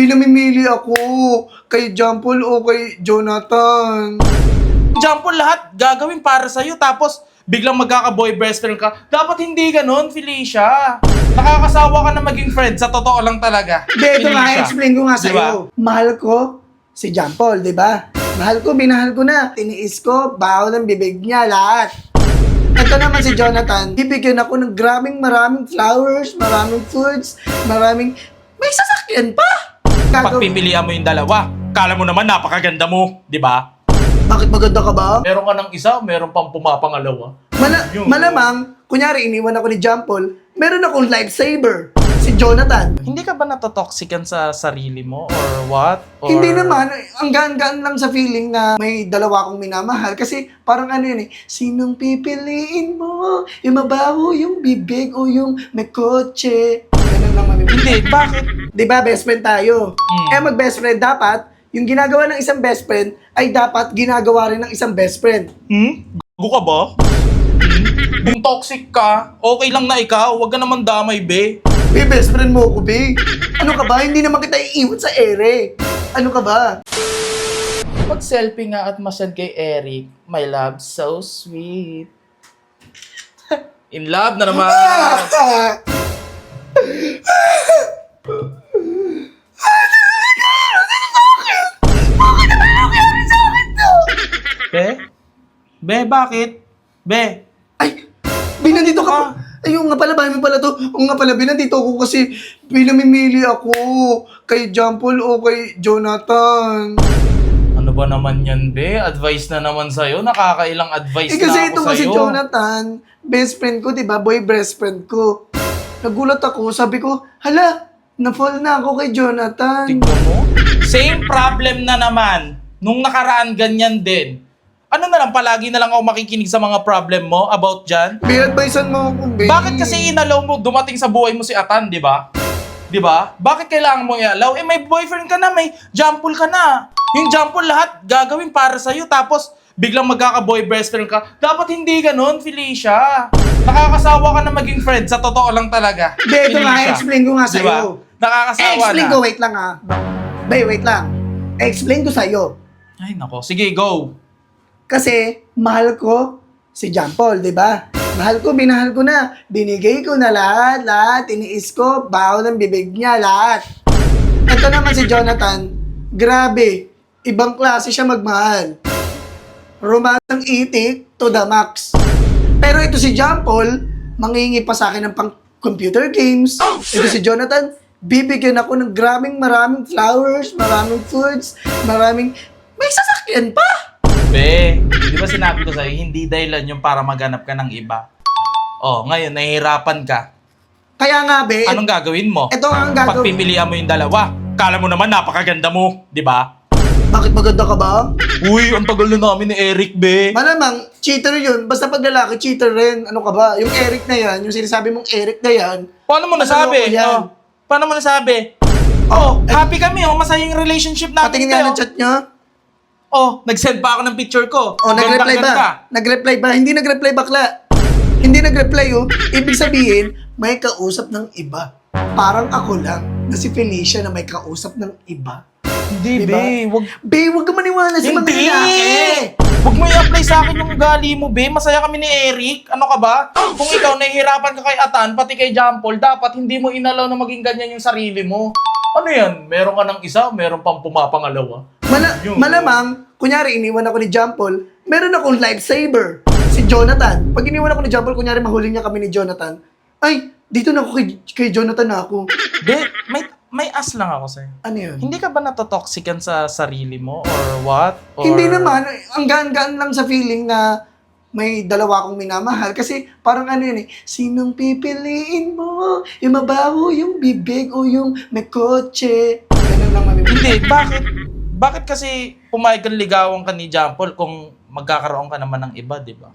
May namimili ako kay John Paul o kay Jonathan. Example, lahat gagawin para sa'yo tapos biglang magkaka-boy best friend ka. Dapat hindi ganun, Felicia. Nakakasawa ka na maging friend. Sa totoo lang talaga. Di, ito nga, Felicia. explain ko nga sa'yo. ba? Mahal ko si John Paul, di ba? Mahal ko, binahal ko na. Tiniis ko, baho ng bibig niya, lahat. Ito naman si Jonathan, bibigyan ako ng grabing maraming flowers, maraming foods, maraming... May sasakyan pa! Pagpipilian mo yung dalawa. Kala mo naman napakaganda mo, di ba? Bakit maganda ka ba? Meron ka ng isa, meron pang pumapangalawa. Mala- Yun. malamang, kunyari iniwan ako ni John Paul, meron akong lifesaver, si Jonathan. Hindi ka ba natotoxican sa sarili mo or what? Or... Hindi naman, ang gaan-gaan lang sa feeling na may dalawa akong minamahal. Kasi parang ano yun eh, sinong pipiliin mo? Yung mabaho, yung bibig, o yung may kotse. Ganun lang mamimili. Hindi, bakit? Di ba, best friend tayo? Mm. Eh, mag-best friend dapat, yung ginagawa ng isang best friend, ay dapat ginagawa rin ng isang best friend. Hmm? Gago ka ba? Hmm? Kung toxic ka, okay lang na ikaw. Huwag ka naman damay, be. Eh, best friend mo ako, be. Ano ka ba? Hindi naman kita iiwan sa ere. Ano ka ba? Mag-selfie nga at masend kay Eric. My love, so sweet. In love na naman. Be, bakit? Be, Ay, binandito ka pa. Ayun nga pala, bahay mo pala to. Oo nga pala, binandito ako kasi pinamimili ako kay John Paul o kay Jonathan. ano ba naman yan, be? Advice na naman sa'yo. Nakakailang advice Eh kasi na ako ito nga si sa'yo. Jonathan, best friend ko, di ba? Boy best friend ko. Nagulat ako, sabi ko, hala, na-fall na ako kay Jonathan. Tignan mo. Same problem na naman. Nung nakaraan, ganyan din. Ano na lang, palagi na lang ako makikinig sa mga problem mo about dyan? Bi-advisean mo ako, babe. Bakit kasi inalaw mo dumating sa buhay mo si Atan, di ba? Di ba? Bakit kailangan mo i-allow? Eh, may boyfriend ka na, may jampol ka na. Yung jampol lahat gagawin para sa'yo, tapos biglang magkaka-boy best friend ka. Dapat hindi ganun, Felicia. Nakakasawa ka na maging friend, sa totoo lang talaga. Be, ito nga, Felicia. explain ko nga sa'yo. ba? Nakakasawa explain na. ko, wait lang ah. Bay, wait lang. explain ko sa'yo. Ay, nako. Sige, go. Kasi mahal ko si John Paul, di ba? Mahal ko, binahal ko na. Binigay ko na lahat, lahat. Iniis ko, baho ng bibig niya, lahat. Ito naman si Jonathan, grabe. Ibang klase siya magmahal. Romansang itik to the max. Pero ito si John Paul, mangingi pa sa akin ng pang computer games. Ito si Jonathan, bibigyan ako ng grabing maraming flowers, maraming foods, maraming... May sasakyan pa! Be, di ba sinabi ko sa'yo, hindi dahilan yung para maghanap ka ng iba. Oh, ngayon, nahihirapan ka. Kaya nga, be, Anong gagawin mo? ito ang gagawin. Pagpipilian mo yung dalawa. Kala mo naman napakaganda mo, di ba? Bakit maganda ka ba? Uy, ang tagal na namin ni Eric, be. Malamang, cheater yun. Basta pag lalaki, cheater rin. Ano ka ba? Yung Eric na yan, yung sinasabi mong Eric na yan, Paano mo Ano nasabi? yan? Oh, paano mo nasabi? Oh, happy kami, oh. Masaya yung relationship natin. patingin nga ng oh. chat niya. Oh, nag-send pa ako ng picture ko. O, nag-reply ba? Nag-reply ba? Hindi nag-reply bakla. Hindi nag-reply oh. Ibig sabihin, may kausap ng iba. Parang ako lang na si Felicia na may kausap ng iba. Hindi, Diba? be. Wag, Be, huwag ka maniwala sa mga Hindi! lalaki. Huwag mo i-apply sa akin yung ugali mo, be. Masaya kami ni Eric. Ano ka ba? Kung ikaw nahihirapan ka kay Atan, pati kay Jampol, dapat hindi mo inalaw na maging ganyan yung sarili mo. Ano yan? Meron ka ng isa, meron pang pumapangalawa. Mala- malamang, kunyari iniwan ako ni John Paul, meron akong lifesaver, si Jonathan. Pag iniwan ako ni John Paul, kunyari mahuli niya kami ni Jonathan, ay, dito na ako kay, kay Jonathan na ako. Be, may, may as lang ako sa'yo. Ano yun? Hindi ka ba natotoxican sa sarili mo? Or what? Or... Hindi naman, ang gaan-gaan lang sa feeling na may dalawa akong minamahal. Kasi parang ano yun eh, sinong pipiliin mo? Yung mabaho, yung bibig, o yung may kotse. Ganun lang mamimili. Hindi, bakit? Bakit kasi pumayag kang ligawan ka ni Jampol kung magkakaroon ka naman ng iba, di ba?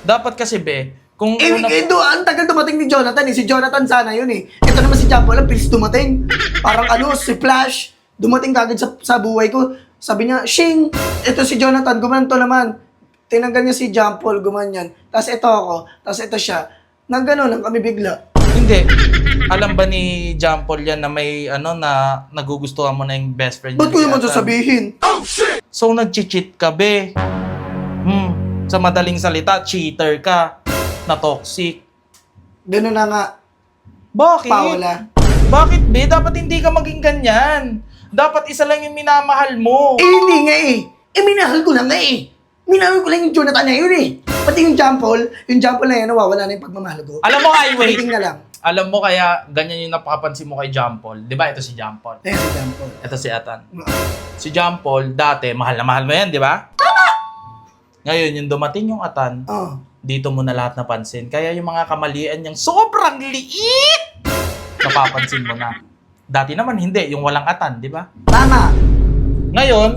Dapat kasi, be, kung Eh, una... eh, do, ang tagal dumating ni Jonathan eh. Si Jonathan sana yun eh. Ito naman si Jumbo, ang bilis dumating. Parang ano, si Flash. Dumating kagad sa, sa buhay ko. Sabi niya, Shing! Ito si Jonathan, gumanto naman. Tinanggal niya si Jampol, gumanyan. Tapos ito ako, tapos ito siya. Nang gano'n lang kami bigla. Hindi. Alam ba ni John Paul yan na may ano na nagugustuhan mo na yung best friend Ba't ko naman sasabihin? So nag-cheat ka be. Hmm. Sa madaling salita, cheater ka. Na toxic. Ganun na nga, Bakit? Paola. Bakit be? Dapat hindi ka maging ganyan. Dapat isa lang yung minamahal mo. Eh, hindi nga eh. Eh, minahal ko lang nga eh. Minahal ko lang yung Jonathan na yun eh. Pati yung Jampol, yung Jampol na yan, nawawala na yung pagmamahal ko. Alam mo, highway. Waiting na lang. Alam mo kaya ganyan yung napapansin mo kay John Paul. Di ba? Ito si John Paul. Ayan si Jampol. Ito si Atan. Si John Paul, dati, mahal na mahal mo yan, di ba? Ngayon, yung dumating yung Atan, Oh. dito mo na lahat napansin. Kaya yung mga kamalian niyang sobrang liit, napapansin mo na. Dati naman hindi, yung walang Atan, di ba? Tama. Ngayon,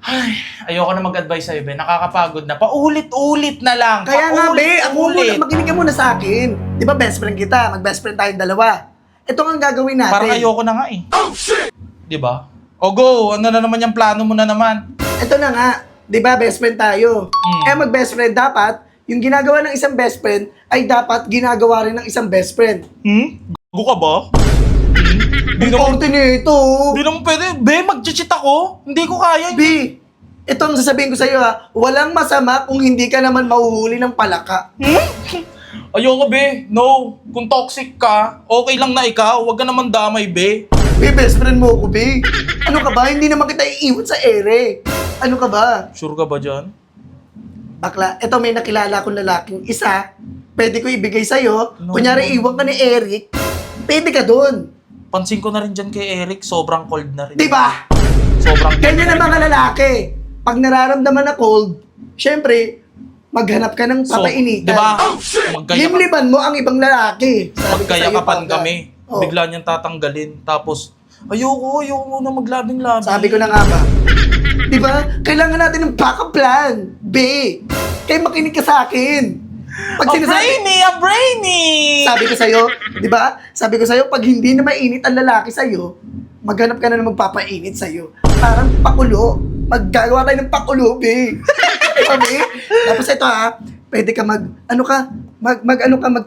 ay, ayoko na mag-advise sa'yo, be. Nakakapagod na. Paulit-ulit na lang. Kaya nga, be, muna, Paulit-ulit. makinig ka muna sa akin. Di ba best friend kita? Mag-best friend tayong dalawa. Ito ang gagawin natin. Parang ayoko na nga eh. Di ba? O go, ano na naman yung plano mo na naman? Ito na nga. Di ba best friend tayo? Mm. Eh, mag-best friend dapat, yung ginagawa ng isang best friend, ay dapat ginagawa rin ng isang best friend. Hmm? Gago ka ba? Hindi naman, konti nito. hindi naman pwede. Be, mag-cheat ako. Hindi ko kaya. B, ito ang sasabihin ko sa iyo ha, walang masama kung hindi ka naman mahuhuli ng palaka. Ayoko, be. No. Kung toxic ka, okay lang na ikaw. Huwag ka naman damay, be. B, best friend mo ako, B. Ano ka ba? Hindi naman kita iiwan sa ere. Ano ka ba? Sure ka ba dyan? Bakla, ito may nakilala akong lalaking isa. Pwede ko ibigay sa'yo. No. Kunyari, iwan ka ni Eric. Pwede ka dun. Pansin ko na rin dyan kay Eric, sobrang cold na rin. Di ba? Sobrang Ganyan ang mga lalaki. Pag nararamdaman na cold, syempre, maghanap ka ng So, papainitan. Di ba? Limliban mo ang ibang lalaki. Magkayakapan kami. Oh. Bigla niyang tatanggalin. Tapos, ayoko, ayoko muna maglabing-labi. Sabi ko na nga ba? Di ba? Kailangan natin ng backup plan. B. Kaya makinig ka sa akin. Pag A sinasabi, brainy, a brainy! sabi ko sa'yo, di ba? Sabi ko sa'yo, pag hindi na mainit ang lalaki sa'yo, maghanap ka na ng magpapainit sa'yo. Parang pakulo. Maggagawa tayo ng pakulo, B. Di ba, B? Tapos ito ha, pwede ka mag, ano ka, mag, mag ano ka, mag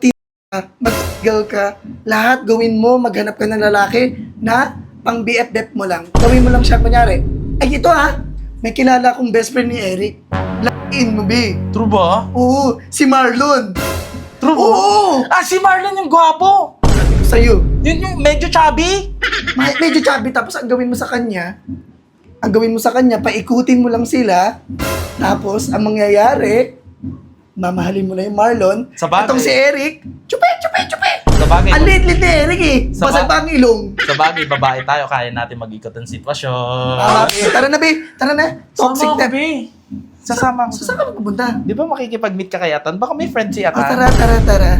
mag-girl ka, lahat gawin mo, maghanap ka ng lalaki na pang BFF mo lang. Gawin mo lang siya, kunyari. Ay, ito ha, may kilala akong best friend ni Eric. Lakin mo, B. True ba? Oo, si Marlon. True ba? Oo! Ah, si Marlon yung gwapo! Sa'yo, Yun yung medyo chubby? ma- medyo chubby, tapos ang gawin mo sa kanya, ang gawin mo sa kanya, paikutin mo lang sila, tapos ang mangyayari, mamahalin mo na yung Marlon. Sa bagay. Itong si Eric, chupe, chupe, chupe. Sa bagay, Ang lit-lit ni Eric eh. Sa Basag ba- pa ang ilong. sa bagay, babae tayo, kaya natin mag-ikot ang sitwasyon. Tama, eh. Tara na, be. Tara na. Toxic Sama na. ako, be. Sasama ako. So, saan ka magpupunta? Di ba makikipag-meet ka kay Atan? Baka may friend si Oh, Atan. tara, tara, tara.